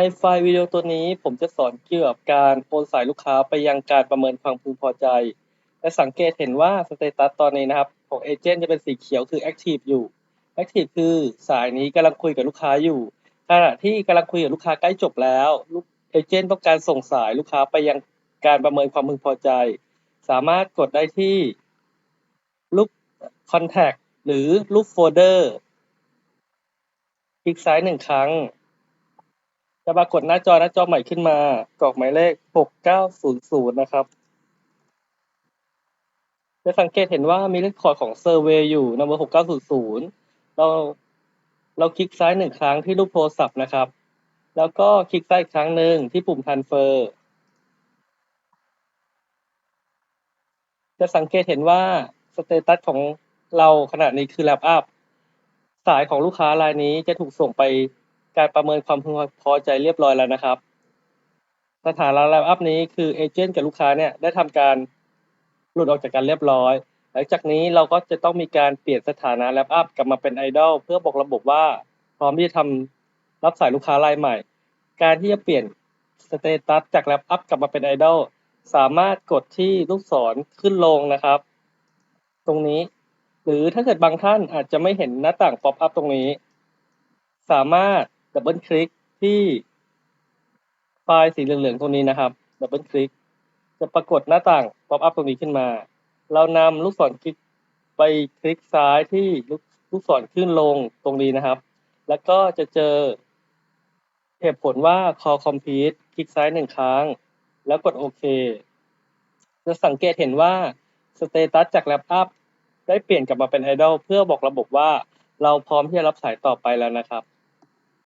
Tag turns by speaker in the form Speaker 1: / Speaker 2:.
Speaker 1: ในไฟล์วิดีโอตัวนี้ผมจะสอนเกี่ยวกับการโอนสายลูกค้าไปยังการประเมินความพึงพอใจ และสังเกตเห็นว่าสเตตัสตอนนี้นะครับ ของเอเจนต์จะเป็นสีเขียวคือ Active อยู่ Active คือสายนี้กำลังคุยกับลูกค้าอยู่ขณะที่กำลังคุยกับลูกค้าใกล้จบแล้วลูกเอเจนต์ต้องการส่งสายลูกค้าไปยังการประเมินความพึงพอใจ สามารถกดได้ที่รูป Contact หรือรูปโฟลเดอร์คลิกซ้ายหนึ่งครั้ง จะปรากฏหน้าจอหน้าจอใหม่ขึ้นมากรอกหมายเลข 6900 นะครับ จะสังเกตเห็นว่ามีเลขคอร์ดของเซอร์เวย์อยู่ number 6900 เราเราคลิกซ้ายหนึ่งครั้งที่รูปโทรศัพท์นะครับ แล้วก็คลิกซ้ายอีกครั้งหนึ่งที่ปุ่ม transfer จะสังเกตเห็นว่าสเตตัสของเราขณะนี้คือ wrap up สายของลูกค้ารายนี้จะถูกส่งไป การประเมินความพึงพอใจเรียบร้อยแล้วนะครับ สถานะ wrap up นี้คือเอเจนต์กับลูกค้าเนี่ยได้ทำการหลุดออกจากกันเรียบร้อย หลังจากนี้เราก็จะต้องมีการเปลี่ยนสถานะ wrap up กลับมาเป็น idle เพื่อบอกระบบว่า พร้อมที่จะทำรับสายลูกค้ารายใหม่ การที่จะเปลี่ยนสเตตัสจาก wrap up กลับมาเป็น idle สามารถกดที่ลูกศรขึ้นลงนะครับ ตรงนี้ หรือถ้าเกิดบางท่านอาจจะไม่เห็นหน้าต่าง pop up ตรงนี้ สามารถ ดับเบิลคลิกที่ไฟล์สีเหลืองๆตรงนี้นะครับดับเบิลคลิกจะปรากฏหน้าต่าง pop up ตรงนี้ขึ้นมา เรานำลูกศรคลิกไปคลิกซ้ายที่ลูกลูกศรขึ้นลงตรงนี้นะครับ แล้วก็จะเจอเหตุผลว่า call complete คลิกซ้ายหนึ่งครั้ง แล้วกดโอเค จะสังเกตเห็นว่าสเตตัสจาก wrap up ได้เปลี่ยนกลับมาเป็น idle เพื่อบอกระบบว่าเราพร้อมที่จะรับสายต่อไปแล้วนะครับ